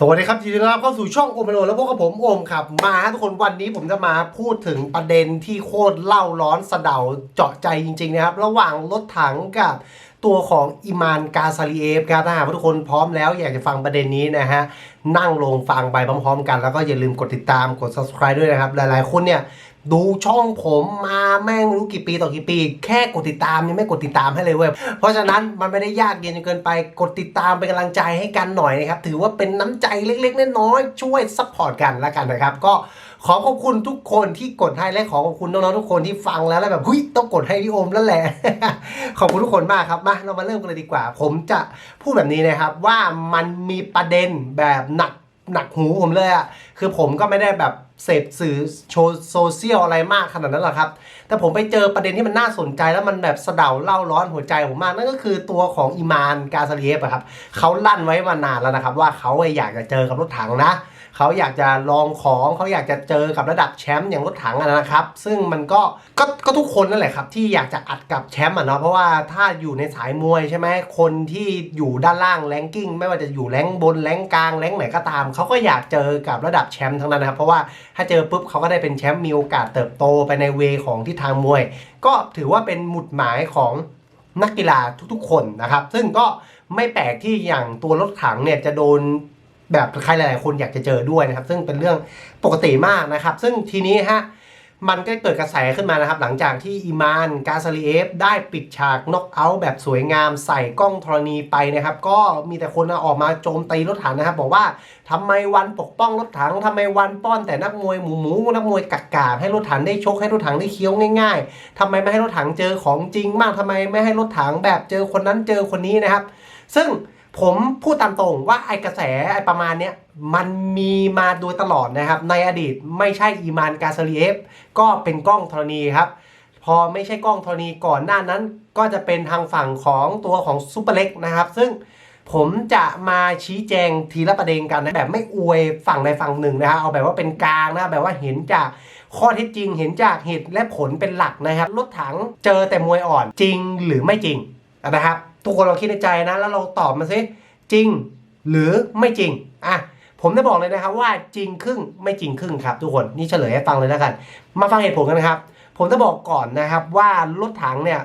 สวัสดีครับยินดีต้อนรับเข้าสู่ช่องโอมโนแล้วพวกกับผมโอมครับ มาทุกคนวันนี้ผมจะมาพูดถึงประเด็นที่โคตรเล่าร้อนสะเดาเจาะใจจริง ๆ นะครับ ระหว่างรถถังกับตัวของอิมานกาซาลีเอฟครับถ้าหากทุกคนพร้อมแล้วอยากจะฟังประเด็นนี้นะฮะนั่งลงฟังไปพร้อมๆกัน แล้วก็อย่าลืมกดติดตามกด subscribe ด้วยนะครับ หลายๆคนเนี่ย ดูช่องผมมาแม่งไม่รู้กี่ปีต่อกี่ปี แค่กดติดตามยังไม่กดติดตามให้เลยเว้ยเพราะฉะนั้นมันไม่ได้ยากเย็นจนเกินไปกดติดตามเป็นกำลังใจให้กันหน่อยนะครับถือว่าเป็นน้ำใจเล็กๆน้อยๆช่วยซัพพอร์ตกันแล้วกันนะครับ ก็ขอขอบคุณทุกคนที่กดให้และขอขอบคุณน้องๆทุกคนที่ฟังแล้วแล้วแบบเฮ้ยต้องกดให้พี่โอมแล้วแหละ ขอบคุณทุกคนมากครับมาเรามาเริ่มกันเลยดีกว่า ผมจะพูดแบบนี้นะครับว่ามันมีประเด็นแบบหนักหนักหูผมเลยอะ คือผมก็ไม่ได้แบบเสพสื่อโชว์โซเชียลอะไรมากขนาดนั้นหรอกครับ แต่ผมไปเจอประเด็นที่มันน่าสนใจแล้วมันแบบสะเดาเล่าร้อนหัวใจผมมาก นั่นก็คือตัวของอิมานกาซาเลียฟอะครับเขาลั่นไว้มานานแล้วนะครับ ว่าเขาอยากจะเจอกับรถถังนะ เขาอยากจะลองของเขาอยากจะเจอกับระดับแชมป์อย่างรถถังอะนะครับ ซึ่งมันก็ก็ก็ทุกคนนั่นแหละครับ ที่อยากจะอัดกับแชมป์อะเนาะเพราะว่าถ้าอยู่ในสายมวยใช่ไหมคนที่อยู่ด้านล่างแรงกิ้งไม่ว่าจะอยู่แรงบนแรงกลางแรงไหนก็ตามเขาก็อยากเจอกับระดับแชมป์ทั้งนั้นนะครับเพราะว่าถ้าเจอปุ๊บเขาก็ได้เป็นแชมป์มีโอกาสเติบโตไปในเวของที่ทางมวย ก็ถือว่าเป็นหมุดหมายของนักกีฬาทุกๆ คนนะครับ ซึ่งก็ไม่แปลกที่อย่างตัวรถถังเนี่ยจะโดน แบบใครหลายๆคนอยากจะเจอด้วยนะครับ ซึ่งเป็นเรื่องปกติมากนะครับ ซึ่งทีนี้ฮะมันก็เกิดกระแสขึ้นมานะครับ หลังจากที่อีมานกาซาลีเอฟได้ปิดฉากน็อกเอาท์แบบสวยงามใส่กล้องธรณีไปนะครับ ก็มีแต่คนออกมาโจมตีรถถังนะครับ บอกว่าทำไมวันปกป้องรถถังทำไมวันป้อนแต่นักมวยหมูหมูนักมวยกักกาให้รถถังได้ชกให้รถถังได้เคี้ยวง่าย ๆทำไมไม่ให้รถถังเจอของจริงบ้างทำไมไม่ให้รถถังแบบเจอคนนั้นเจอคนนี้นะครับ ซึ่ง ผมพูดตามตรงว่าไอกระแสไอประมาณเนี้ยมันมีมาโดยตลอดนะครับ ในอดีตไม่ใช่อีมานกาซาลีเอฟก็เป็นกล้องธรณีครับ พอไม่ใช่กล้องธรณีก่อนหน้านั้น ก็จะเป็นทางฝั่งของตัวของซูเปอร์เล็กนะครับ ซึ่งผมจะมาชี้แจงทีละประเด็นกันนะแบบไม่อวยฝั่งใดฝั่งหนึ่งนะฮะเอาแบบว่าเป็นกลางนะแบบว่าเห็นจากข้อเท็จจริง เห็นจากเหตุและผลเป็นหลักนะครับรถถังเจอแต่มวยอ่อนจริงหรือไม่จริง นะครับ ทุกคนลองคิดในใจนะ แล้วเราตอบมาสิจริงหรือไม่จริงอะผมได้บอกเลยนะครับว่าจริงครึ่งไม่จริงครึ่งครับ ทุกคนนี่เฉลยให้ฟังเลยแล้วกัน มาฟังเหตุผลกันนะครับ ผมจะบอกก่อนนะครับว่ารถถังเนี่ย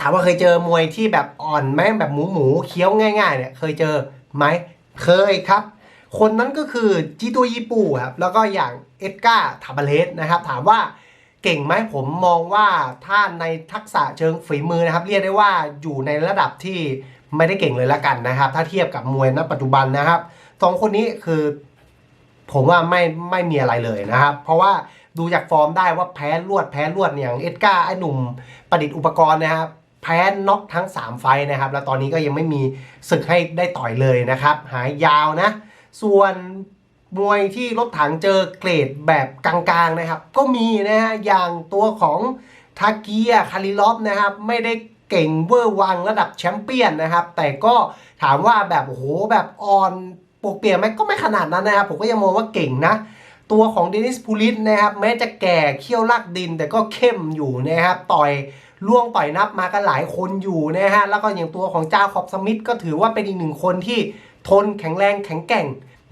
ถามว่าเคยเจอมวยที่แบบอ่อนไหมแบบหมูหมูเคี้ยวง่ายๆเนี่ยเคยเจอไหมเคยครับ คนนั้นก็คือจิโตยิปูครับแล้วก็อย่างเอ็ดการ์ทาบาเลสนะครับ ถามว่า เก่งไหมผมมองว่าถ้าในทักษะเชิงฝีมือนะครับ เรียกได้ว่าอยู่ในระดับที่ไม่ได้เก่งเลยละกันนะครับ ถ้าเทียบกับมวยณปัจจุบันนะครับสองคนนี้คือ ผมว่าไม่ไม่มีอะไรเลยนะครับ เพราะว่าดูจากฟอร์มได้ว่าแพ้รวดแพ้รวดอย่างเอ็ดการ์ไอ้หนุ่มประดิษฐ์อุปกรณ์นะครับแพ้น็อกทั้ง 3 ไฟนะครับ แล้วตอนนี้ก็ยังไม่มีศึกให้ได้ต่อยเลยนะครับ หายยาวนะ ส่วน มวยที่รถถังเจอเกรดแบบกลางๆนะครับ ก็มีนะฮะอย่างตัวของทาเกียคาริลอฟนะครับ ไม่ได้เก่งเวอร์วังระดับแชมเปี้ยนนะครับ แต่ก็ถามว่าแบบโอ้โหแบบอ่อนปวกเปียกไหมก็ไม่ขนาดนั้นนะครับ ผมก็ยังมองว่าเก่งนะ ตัวของเดนิสพูลิสนะครับ แม้จะแก่เขี้ยวลากดินแต่ก็เข้มอยู่นะครับต่อยล่วงต่อยนับมากันหลายคนอยู่นะฮะแล้วก็อย่างตัวของเจ้าคอบสมิธก็ถือว่าเป็นอีกหนึ่งคนที่ทนแข็งแรงแข็งแกร่ง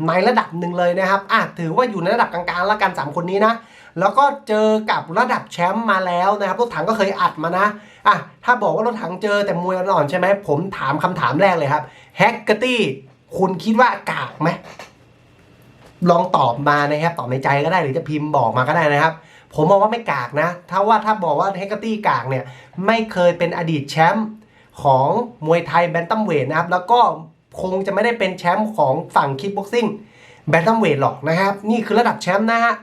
ในระดับหนึ่งเลยนะครับอะถือว่าอยู่ในระดับกลางๆแล้วกันสามคนนี้นะ แล้วก็เจอกับระดับแชมป์มาแล้วนะครับรถถังก็เคยอัดมานะอะถ้าบอกว่ารถถังเจอแต่มวยอ่อนใช่ไหมผมถามคำถามแรกเลยครับแฮกเกอร์ตี้คุณคิดว่ากากไหมลองตอบมานะครับตอบในใจก็ได้หรือจะพิมพ์บอกมาก็ได้นะครับ ผมมองว่าไม่กากนะ ถ้าว่าถ้าบอกว่าเฮกเกอร์ตี้กากเนี่ยไม่เคยเป็นอดีตแชมป์ของมวยไทยแบนตัมเวทนะครับแล้วก็ คงจะไม่ได้เป็นแชมป์ของฝั่งคิกบ็อกซิ่งแบนตัมเวทหรอกนะครับ นี่คือระดับแชมป์นะฮะ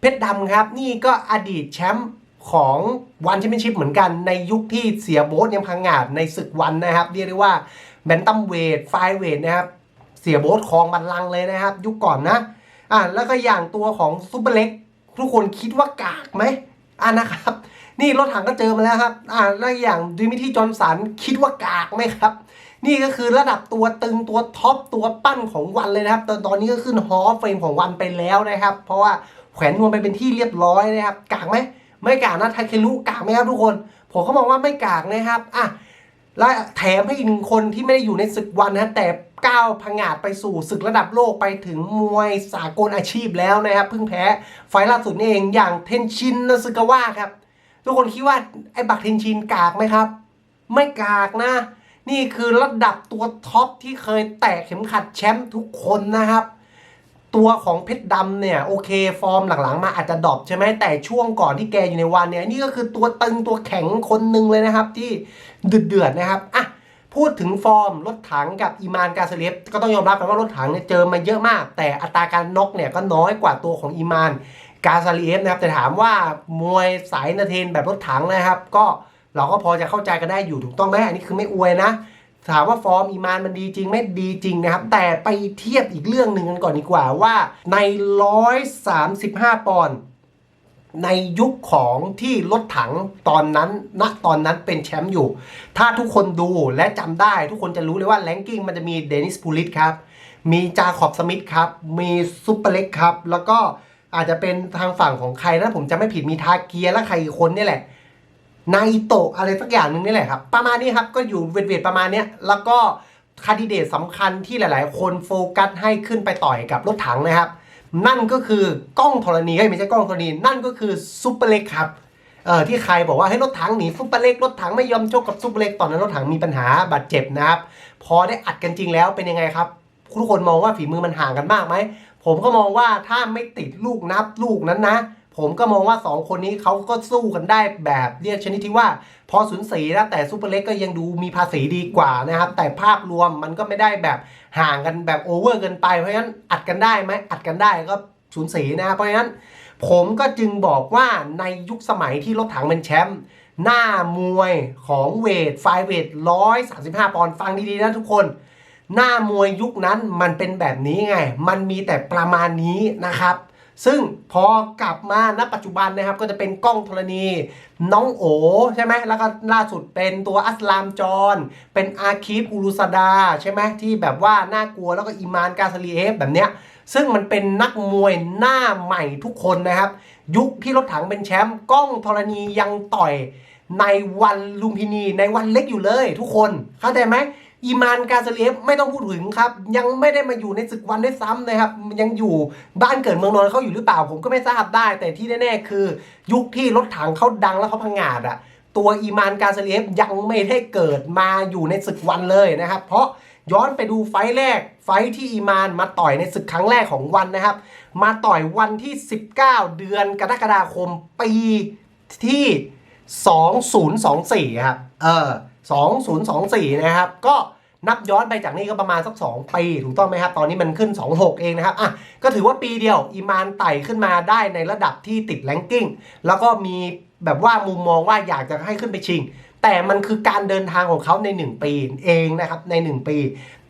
เพชรดำครับ นี่ก็อดีตแชมป์ของวันแชมเปี้ยนชิพเหมือนกันในยุคที่เสียโบ๊ทยังพังงาดในศึกวันนะครับ เรียกได้ว่าแบนตัมเวทไฟเวทนะครับ เสียโบ๊ทครองบัลลังก์เลยนะครับ ยุคก่อนนะอ่าแล้วก็อย่างตัวของซูเปอร์เล็กทุกคนคิดว่ากากไหมอ่านะครับ นี่รถถังก็เจอมาแล้วครับอ่าแล้วอย่างดิมิที่จอห์นสันคิดว่ากากไหมครับ นี่ก็คือระดับตัวตึงตัวท็อปตัวปั้นของวันเลยนะครับ ตอนตอนนี้ก็ขึ้นฮอเฟรมของวันไปแล้วนะครับ เพราะว่าแขวนนวลไปเป็นที่เรียบร้อยนะครับ กากไหมไม่กากนะไทเคลุกากไหมครับทุกคน ผมก็มองว่าไม่กากนะครับอะและแถมให้อีกหนึ่งคนที่ไม่ได้อยู่ในศึกวันนะแต่ก้าวผงาดไปสู่ศึกระดับโลกไปถึงมวยสากลอาชีพแล้วนะครับ เพิ่งแพ้ไฟล์ล่าสุดนี่เองอย่างเทนชินนาซึกาวะครับ ทุกคนคิดว่าไอ้บักเทนชินกากไหมครับ ไม่กากนะ นี่คือระดับตัวท็อปที่เคยแตะเข็มขัดแชมป์ทุกคนนะครับ ตัวของเพชรดำเนี่ยโอเคฟอร์มหลังๆ มาอาจจะดรอปใช่ไหมแต่ช่วงก่อนที่แกอยู่ในวันเนี่ยนี่ก็คือตัวตึงตัวแข็งคนหนึ่งเลยนะครับ ที่เดือดๆนะครับอะพูดถึงฟอร์มรถถังกับอีมานกาเซเลฟก็ต้องยอมรับกันว่ารถถังเนี่ยเจอมาเยอะมาก แต่อัตราการน็อกเนี่ยก็น้อยกว่าตัวของอีมานกาซาลีเอฟนะครับแต่ถามว่ามวยสายนาเทนแบบรถถังนะครับ ก็ เราก็พอจะเข้าใจกันได้อยู่ถูกต้องไหมอันนี้คือไม่อวยนะถามว่าฟอร์มอีมานมันดีจริงไหม่ดีจริงนะครับ แต่ไปเทียบอีกเรื่องหนึ่งกันก่อนดีกว่าว่าใน 135 ปอนด์ในยุคของที่รถถังตอนนั้นณตอนนั้นเป็นแชมป์อยู่ ถ้าทุกคนดูและจำได้ทุกคนจะรู้เลยว่าแรงกิ้งมันจะมีเดนิสพูลิตครับ มีจาขอบสมิธครับ มีซุปเปอร์เล็กครับ แล้วก็อาจจะเป็นทางฝั่งของใครนะผมจะไม่ผิดมีทาเกียและใครอีกคนนี่แหละ นาอิโตะอะไรสักอย่างหนึ่งนี่แหละครับ ประมาณนี้ครับก็อยู่เวทๆประมาณเนี้ยแล้วก็คาดิเดตสำคัญที่หลาย ๆ คนโฟกัสให้ขึ้นไปต่อยกับรถถังนะครับ นั่นก็คือกล้องธรณีไม่ใช่กล้องธรณี นั่นก็คือซุปเปอร์เล็กครับเออที่ใครบอกว่าให้รถถังหนีซุปเปอร์เล็กรถถังไม่ยอมชกกับซุปเปอร์เล็กตอนนั้นรถถังมีปัญหาบาดเจ็บนะครับ พอได้อัดกันจริงแล้วเป็นยังไงครับทุกคนมองว่าฝีมือมันห่างกันมากไหมผมก็มองว่าถ้าไม่ติดลูกนับลูกนั้นนะ ผมก็มองว่า 2 คนนี้เขาก็สู้กันได้แบบเรียกชนิดที่ว่า พอสูญสีนะแต่ซูเปอร์เล็กก็ยังดูมีภาษีดีกว่านะครับ แต่ภาพรวมมันก็ไม่ได้แบบห่างกันแบบโอเวอร์เกินไป เพราะฉะนั้นอัดกันได้ไหมอัดกันได้ก็สูญสีนะครับเพราะฉะนั้น ผมก็จึงบอกว่าในยุคสมัยที่รถถังเป็นแชมป์หน้ามวยของเวทไฟเวทร้อยสาสิบห้าปอนด์ฟังดีๆนะทุกคน หน้ามวยยุคนั้นมันเป็นแบบนี้ไง มันมีแต่ประมาณนี้นะครับ ซึ่งพอกลับมาณปัจจุบันนะครับก็จะเป็นกล้องธรณี น้องโอใช่ไหมแล้วก็ล่าสุดเป็นตัวอัสลามจอนเป็นอาคีฟอูรุสดาใช่ไหมที่แบบว่าน่ากลัวแล้วก็อิมานกาซาลีเอฟแบบเนี้ยซึ่งมันเป็นนักมวยหน้าใหม่ทุกคนนะครับ ยุคที่รถถังเป็นแชมป์กล้องธรณียังต่อยในวันลุมพินีในวันเล็กอยู่เลยทุกคนเข้าใจไหม อีมานกาซาเลีฟไม่ต้องพูดถึงครับ ยังไม่ได้มาอยู่ในศึกวันด้วยซ้ำนะครับ ยังอยู่บ้านเกิดเมืองนอนเขาอยู่หรือเปล่า ผมก็ไม่ทราบได้ แต่ที่แน่ๆคือ ยุคที่รถถังเขาดังแล้วเขาพังงาดอะตัวอีมานกาซาเลีฟยังไม่ได้เกิดมาอยู่ในศึกวันเลยนะครับ เพราะย้อนไปดูไฟแรก ไฟที่อีมานมาต่อยในศึกครั้งแรกของวันนะครับ มาต่อยวันที่ 19 เดือนกรกฎาคมปีที่ 2024 ครับ เออ 2024 นะครับ ก็นับย้อนไปจากนี้ก็ประมาณสัก 2 ปี ถูกต้องไหมครับ ตอนนี้มันขึ้น 26 เองนะครับ อะ ก็ถือว่าปีเดียว อีมานไต่ขึ้นมาได้ในระดับที่ติดแรงกิ้ง แล้วก็มีแบบว่ามุมมองว่าอยากจะให้ขึ้นไปชิง แต่มันคือการเดินทางของเขาใน 1 ปีเองนะครับ ใน 1 ปี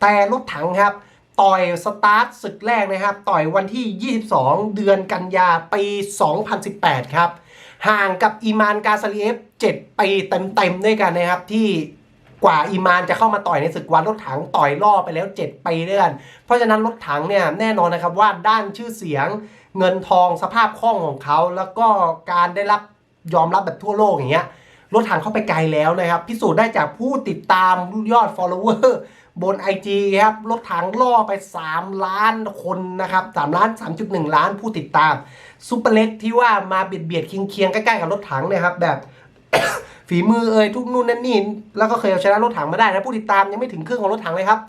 แต่รถถังครับ ต่อยสตาร์ทศึกแรกนะครับ ต่อยวันที่ 22 เดือนกันยาปี 2018 ครับ ห่างกับอีมานกาซาลีเอฟ7ปีเต็มๆด้วยกันนะครับที่กว่าอีมานจะเข้ามาต่อยในศึกวันรถถังต่อยล่อไปแล้ว 7 ปีด้วยกันเพราะฉะนั้นรถถังเนี่ยแน่นอนนะครับว่าด้านชื่อเสียงเงินทองสภาพคล่องของเขา แล้วก็การได้รับยอมรับแบบทั่วโลกอย่างเงี้ย รถถังเข้าไปไกลแล้วนะครับ พิสูจน์ได้จากผู้ติดตามยอด follower บน IG ครับรถถังล่อไป 3 ล้านคนนะครับ3ล้าน 3.1 ล้านผู้ติดตามซูเปอร์เล็กที่ว่ามาเบียดเบียดเคียงเคียงๆใกล้ๆ กับรถถังเนะครับ แบบ ฝีมือเอ่ยทุกนู่นนั่นนี่ แล้วก็เคยเอาชนะรถถังมาได้นะ ผู้ติดตามยังไม่ถึงครึ่งของรถถังเลยครับ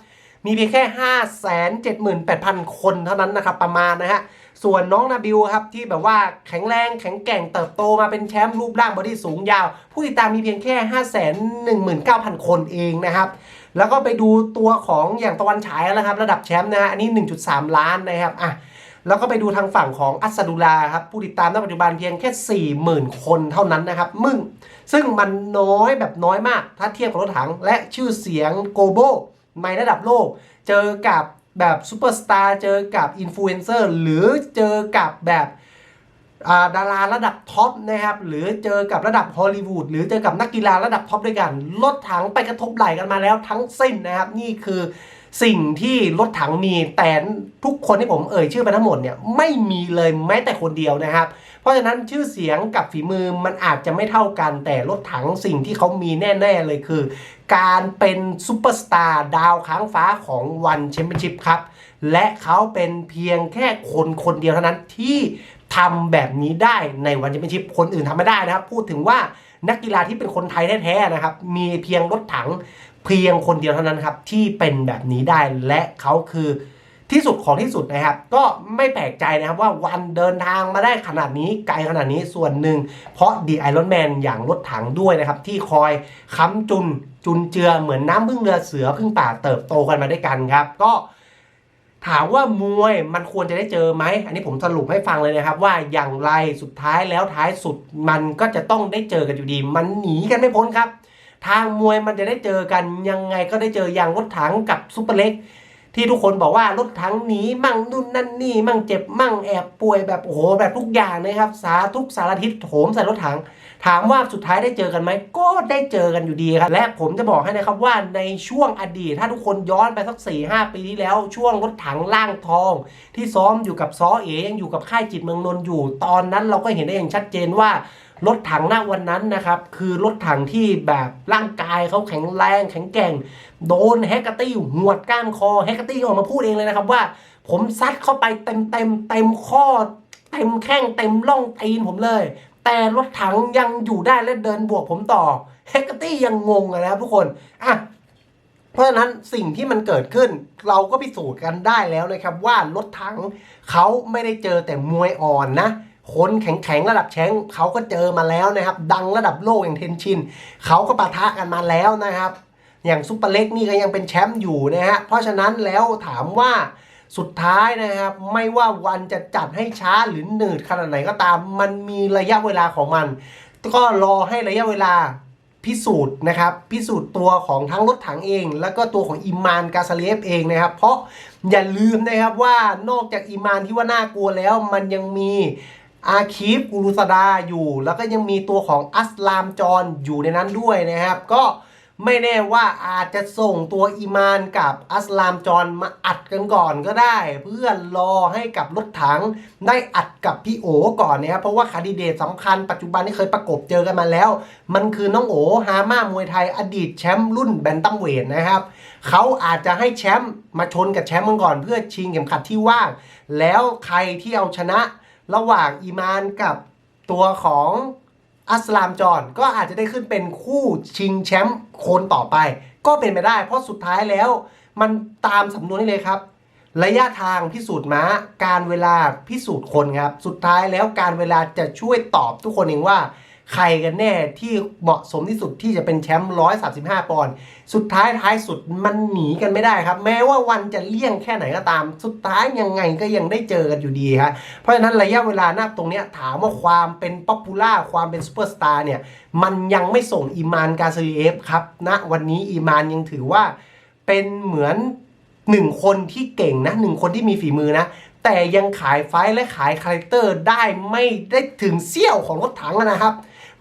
มีเพียงแค่ 5 7 8 0 0 0 คนเท่านั้นนะครับ ประมาณนะฮะ ส่วนน้องนาบิวครับที่แบบว่าแข็งแรงแข็งแกร่งเติบโตมาเป็นแชมป์รูปร่างบอดี้สูงยาว ผู้ติดตามมีเพียงแค่ 5 1 9 0 0 0 คนเองนะครับ แล้วก็ไปดูตัวของอย่างตะวันฉายแล้วนะครับ ระดับแชมป์นะฮะอันนี้ 1.3 ล้านนะครับอะแล้วก็ไปดูทางฝั่งของอัสดุลาครับผู้ติดตามณปัจจุบันเพียงแค่ 40,000 คนเท่านั้นนะครับมึงซึ่งมันน้อยแบบน้อยมากถ้าเทียบกับรถถังและชื่อเสียงโกโบในระดับโลก เจอกับ แบบซูเปอร์สตาร์เจอกับอินฟลูเอนเซอร์หรือเจอกับแบบดาราระดับท็อปนะครับหรือเจอกับระดับฮอลลีวูดหรือเจอกับนักกีฬาระดับท็อปด้วยกัน ลดถังไปกระทบไหลกันมาแล้วทั้งสิ้นนะครับ นี่คือ สิ่งที่รถถังมีแต่ทุกคนที่ผมเอ่ยชื่อไปทั้งหมดเนี่ยไม่มีเลยแม้แต่คนเดียวนะครับ เพราะฉะนั้นชื่อเสียงกับฝีมือมันอาจจะไม่เท่ากัน แต่รถถังสิ่งที่เขามีแน่ ๆ เลยคือ การเป็นซูเปอร์สตาร์ดาวค้างฟ้าของวันแชมเปี้ยนชิพครับ และเขาเป็นเพียงแค่คนคนเดียวเท่านั้นที่ทำแบบนี้ได้ในวันแชมเปี้ยนชิพคนอื่นทำไม่ได้นะครับ พูดถึงว่านักกีฬาที่เป็นคนไทยแท้ๆนะครับ มีเพียงรถถัง เพียงคนเดียวเท่านั้นครับที่เป็นแบบนี้ได้และเขาคือที่สุดของที่สุดนะครับ ก็ไม่แปลกใจนะครับว่าวันเดินทางมาได้ขนาดนี้ไกลขนาดนี้ส่วนหนึ่ง เพราะดีไอรอนแมนอย่างรถถังด้วยนะครับ ที่คอยค้ำจุนจุนเจือเหมือนน้ำพึ่งเรือเสือพึ่งป่าเติบโตกันมาด้วยกันครับ ก็ถามว่ามวยมันควรจะได้เจอไหม อันนี้ผมสรุปให้ฟังเลยนะครับ ว่าอย่างไรสุดท้ายแล้วท้ายสุดมันก็จะต้องได้เจอกันอยู่ดี มันหนีกันไม่พ้นครับ ทางมวยมันจะได้เจอกันยังไงก็ได้เจออย่างรถถังกับซุปเปอร์เล็ก ที่ทุกคนบอกว่ารถถังหนีมั่งนู่นนั่นนี่ มั่งเจ็บมั่งแอบป่วยแบบโอ้โหแบบทุกอย่างนะครับ สาทุกสารทิศโถมใส่รถถัง ถามว่าสุดท้ายได้เจอกันไหมก็ได้เจอกันอยู่ดีครับ และผมจะบอกให้นะครับว่าในช่วงอดีต ถ้าทุกคนย้อนไปสัก4ี่หปีที่แล้วช่วงรถถังล่างทอง ที่ซ้อมอยู่กับซอเอยังอยู่กับค่ายจิตเมืองนนท์อยู่ ตอนนั้นเราก็เห็นได้อย่างชัดเจนว่ารถถังหน้าวันนั้นนะครับ คือรถถังที่แบบร่างกายเขาแข็งแรงแข็งแกร่ง โดนแฮกเกอร์ตี้หวดก้านคอแฮกเกอร์ตี้ออกมาพูดเองเลยนะครับว่า ผมซัดเข้าไปเต็มเต็มเต็มข้อเต็มแข้งเต็มร่องตีนผมเลย แต่รถถังยังอยู่ได้และเดินบวกผมต่อแฮกเกอร์ตี้ยังงงอะนะครับทุกคนอะเพราะฉะนั้นสิ่งที่มันเกิดขึ้น เราก็พิสูจน์กันได้แล้วนะครับ ว่ารถถังเขาไม่ได้เจอแต่มวยอ่อนนะคนแข็งๆระดับแชมป์เขาก็เจอมาแล้วนะครับ ดังระดับโลกอย่างเทนชินเขาก็ปะทะกันมาแล้วนะครับ อย่างซุปเปอร์เล็กนี่ก็ยังเป็นแชมป์อยู่นะฮะเพราะฉะนั้นแล้วถามว่า สุดท้ายนะครับ ไม่ว่าวันจะจัดให้ช้าหรือหนืดขนาดไหนก็ตาม มันมีระยะเวลาของมัน ก็รอให้ระยะเวลาพิสูจน์นะครับ พิสูจน์ตัวของทั้งรถถังเอง แล้วก็ตัวของอิมานกาซาเลฟเองนะครับ เพราะอย่าลืมนะครับว่านอกจากอิมานที่ว่าน่ากลัวแล้ว มันยังมีอาคีฟกูรุสดาอยู่ แล้วก็ยังมีตัวของอัสลามจอนอยู่ในนั้นด้วยนะครับ ก็ ไม่แน่ว่าอาจจะส่งตัวอิมานกับอัสลามจอนมาอัดกันก่อนก็ได้ เพื่อรอให้กับรถถังได้อัดกับพี่โอก่อนนะครับเพราะว่าคาดิเดตสำคัญปัจจุบันที่เคยประกบเจอกันมาแล้ว มันคือน้องโอฮาม่ามวยไทยอดีตแชมป์รุ่นแบนตัมเวทนะครับเขาอาจจะให้แชมป์มาชนกับแชมป์กันก่อน เพื่อชิงเข็มขัดที่ว่าง แล้วใครที่เอาชนะระหว่างอีมานกับตัวของ อัสลามจอนก็อาจจะได้ขึ้นเป็นคู่ชิงแชมป์คนต่อไป ก็เป็นไปได้ เพราะสุดท้ายแล้ว มันตามสำนวนนี้เลยครับ ระยะทางพิสูจน์ม้า การเวลาพิสูจน์คนครับ สุดท้ายแล้วการเวลาจะช่วยตอบทุกคนเองว่า ใครกันแน่ที่เหมาะสมที่สุดที่จะเป็นแชมป์135ปอนด์สุดท้ายท้ายสุดมันหนีกันไม่ได้ครับ แม้ว่าวันจะเลี่ยงแค่ไหนก็ตาม สุดท้ายยังไงก็ยังได้เจอกันอยู่ดีครับเพราะฉะนั้นระยะเวลาหน้าตรงนี้ถามว่าความเป็นป๊อปปูล่าความเป็นซูเปอร์สตาร์เนี่ยมันยังไม่ส่งอีมานกาซาลีเอฟครับณนะวันนี้อีมานยังถือว่าเป็นเหมือนหนึ่งคนที่เก่งนะหนึ่งคนที่มีฝีมือนะ แต่ยังขายไฟและขายคาแรคเตอร์ได้ไม่ได้ถึงเสี้ยวของรถถังนะครับ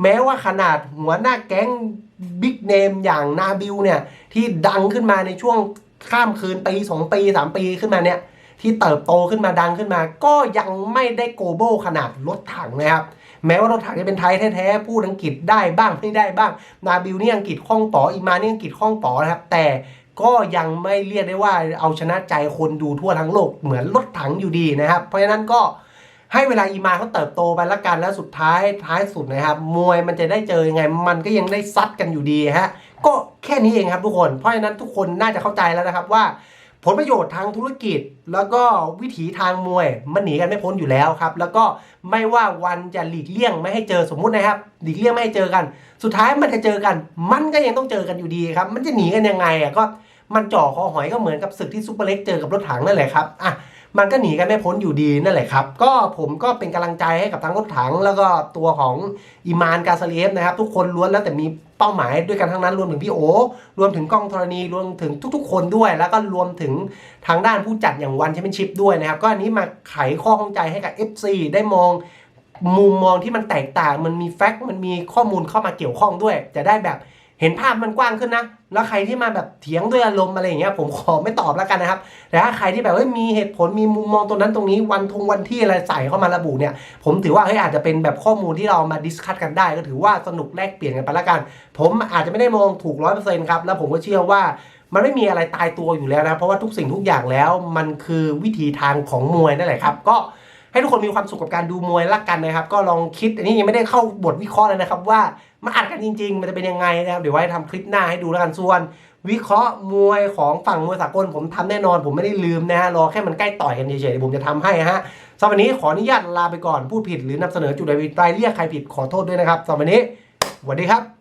แม้ว่าขนาดหัวหน้าแก๊งบิ๊กเนมอย่างนาบิลเนี่ย ที่ดังขึ้นมาในช่วงข้ามคืนปีสองปีสามปีขึ้นมาเนี่ย ที่เติบโตขึ้นมาดังขึ้นมา ก็ยังไม่ได้โกลบอขนาดรถถังนะครับแม้ว่ารถถังจะเป็นไทยแท้ๆ พูดอังกฤษได้บ้างไม่ได้บ้าง นาบิลนี่อังกฤษคล่องป๋ออีมานี่อังกฤษคล่องป๋อนะครับ แต่ก็ยังไม่เรียกได้ว่าเอาชนะใจคนดูทั่วทั้งโลกเหมือนรถถังอยู่ดีนะครับ เพราะฉะนั้นก็ ให้เวลาอีมาเขาเติบโตไปละกันแล้วสุดท้ายท้ายสุดนะครับ มวยมันจะได้เจอยังไง มันก็ยังได้ซัดกันอยู่ดีฮะก็แค่นี้เองครับทุกคนเพราะฉะนั้นทุกคนน่าจะเข้าใจแล้วนะครับว่า ผลประโยชน์ทางธุรกิจ แล้วก็วิถีทางมวยมันหนีกันไม่พ้นอยู่แล้วครับ แล้วก็ไม่ว่าวันจะหลีกเลี่ยงไม่ให้เจอสมมุตินะครับ หลีกเลี่ยงไม่ให้เจอกัน สุดท้ายมันจะเจอกัน มันก็ยังต้องเจอกันอยู่ดีครับ มันจะหนีกันยังไงอะก็มันจ่อคอหอยก็เหมือนกับศึกที่ซุปเปอร์เล็กเจอกับรถถังนั่นแหละครับอะ มันก็หนีกันไม่พ้นอยู่ดีนั่นแหละครับ ก็ผมก็เป็นกำลังใจให้กับทั้งรถถัง แล้วก็ตัวของอิมานกาซาเลฟนะครับ ทุกคนล้วนแล้วแต่มีเป้าหมายด้วยกันทั้งนั้นรวมถึงพี่โอ รวมถึงกล้องธรณีรวมถึงทุก ๆ คนด้วย แล้วก็รวมถึงทางด้านผู้จัดอย่างวันแชมเปี้ยนชิพด้วยนะครับ ก็อันนี้มาไขข้อข้องใจให้กับ FC ได้มองมุมมองที่มันแตกต่าง มันมีแฟกต์มันมีข้อมูลเข้ามาเกี่ยวข้องด้วย จะได้แบบเห็นภาพมันกว้างขึ้นนะ แล้วใครที่มาแบบเถียงด้วยอารมณ์อะไรอย่างเงี้ยผมขอไม่ตอบแล้วกันนะครับ แต่ถ้าใครที่แบบเฮ้ยมีเหตุผลมีมุมมองตรงนั้นตรงนี้วันทงวันที่อะไรใส่เข้ามาระบุเนี่ยผมถือว่าเฮ้ยอาจจะเป็นแบบข้อมูลที่เรามาดิสคัตกันได้ ก็ถือว่าสนุกแลกเปลี่ยนกันไปละกัน ผมอาจจะไม่ได้มองถูกร้อยเปอร์เซ็นต์ครับแล้วผมก็เชื่อว่ามันไม่มีอะไรตายตัวอยู่แล้วนะเพราะว่าทุกสิ่งทุกอย่างแล้วมันคือวิธีทางของมวยนั่นแหละครับ ก็ให้ทุกคนมีความสุขกับการดูมวยละกันนะครับ ก็ลองคิดอันนี้ยังไม่ได้เข้าบทวิเคราะห์เลยนะครับว่า มันอัดกันจริง ๆ มันจะเป็นยังไงนะครับเดี๋ยวไว้ทำคลิปหน้าให้ดูแล้วกันส่วน วิเคราะห์มวยของฝั่งมวยสากลผมทำแน่นอน ผมไม่ได้ลืมนะฮะรอแค่มันใกล้ต่อยกันเฉยๆผมจะทำให้ฮะสำหรับวันนี้ขออนุญาตลาไปก่อนพูดผิดหรือนำเสนอจุดใดผิดไปเรียกใครผิดขอโทษด้วยนะครับสำหรับวันนี้สวัสดีครับ